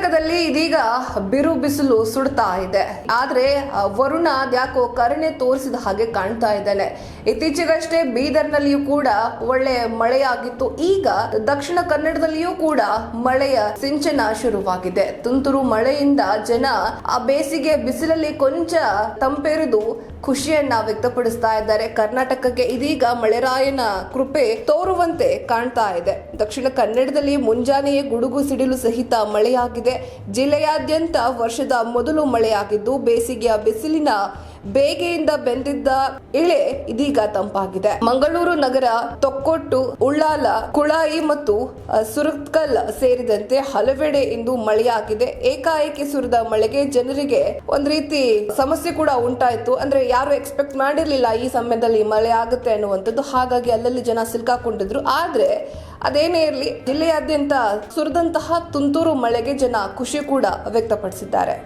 ಕರ್ನಾಟಕದಲ್ಲಿ ಇದೀಗ ಬಿರು ಬಿಸಿಲು ಸುಡ್ತಾ ಇದೆ. ಆದ್ರೆ ವರುಣ ಅದ್ಯಾಕೋ ಕರುಣೆ ತೋರಿಸಿದ ಹಾಗೆ ಕಾಣ್ತಾ ಇದ್ದಾನೆ. ಇತ್ತೀಚೆಗಷ್ಟೇ ಬೀದರ್ನಲ್ಲಿಯೂ ಕೂಡ ಒಳ್ಳೆ ಮಳೆಯಾಗಿತ್ತು. ಈಗ ದಕ್ಷಿಣ ಕನ್ನಡದಲ್ಲಿಯೂ ಕೂಡ ಮಳೆಯ ಸಿಂಚನ ಶುರುವಾಗಿದೆ. ತುಂತುರು ಮಳೆಯಿಂದ ಜನ ಆ ಬೇಸಿಗೆ ಬಿಸಿಲಲ್ಲಿ ಕೊಂಚ ತಂಪೆರೆದು ಖುಷಿಯನ್ನ ವ್ಯಕ್ತಪಡಿಸ್ತಾ ಇದ್ದಾರೆ. ಕರ್ನಾಟಕಕ್ಕೆ ಇದೀಗ ಮಳೆರಾಯನ ಕೃಪೆ ತೋರುವಂತೆ ಕಾಣ್ತಾ ಇದೆ. ದಕ್ಷಿಣ ಕನ್ನಡದಲ್ಲಿ ಮುಂಜಾನೆಯೇ ಗುಡುಗು ಸಿಡಿಲು ಸಹಿತ ಮಳೆಯಾಗಿದೆ. ಜಿಲ್ಲೆಯಾದ್ಯಂತ ವರ್ಷದ ಮೊದಲು ಮಳೆಯಾಗಿದ್ದು ಬೇಸಿಗೆಯ ಬಿಸಿಲಿನ ಬೇಗೆಯಿಂದ ಬೆಂದಿದ್ದ ಇಳೆ ಇದೀಗ ತಂಪಾಗಿದೆ. ಮಂಗಳೂರು ನಗರ ತೊಕ್ಕೊಟ್ಟು, ಉಳ್ಳಾಲ, ಕುಳಾಯಿ ಮತ್ತು ಸುರತ್ಕಲ್ ಸೇರಿದಂತೆ ಹಲವೆಡೆ ಇಂದು ಮಳೆಯಾಗಿದೆ. ಏಕಾಏಕಿ ಸುರಿದ ಮಳೆಗೆ ಜನರಿಗೆ ಒಂದ್ ರೀತಿ ಸಮಸ್ಯೆ ಕೂಡ ಉಂಟಾಯ್ತು. ಅಂದ್ರೆ ಯಾರು ಎಕ್ಸ್ಪೆಕ್ಟ್ ಮಾಡಿರ್ಲಿಲ್ಲ ಈ ಸಮಯದಲ್ಲಿ ಮಳೆ ಆಗುತ್ತೆ ಅನ್ನುವಂಥದ್ದು. ಹಾಗಾಗಿ ಅಲ್ಲಲ್ಲಿ ಜನ ಸಿಲ್ಕಾಕೊಂಡಿದ್ರು. ಆದ್ರೆ ಅದೇನೇ ಇರಲಿ, ಜಿಲ್ಲೆಯಾದ್ಯಂತ ಸುರಿದಂತಹ ತುಂತುರು ಮಳೆಗೆ ಜನ ಖುಷಿ ಕೂಡ ವ್ಯಕ್ತಪಡಿಸಿದ್ದಾರೆ.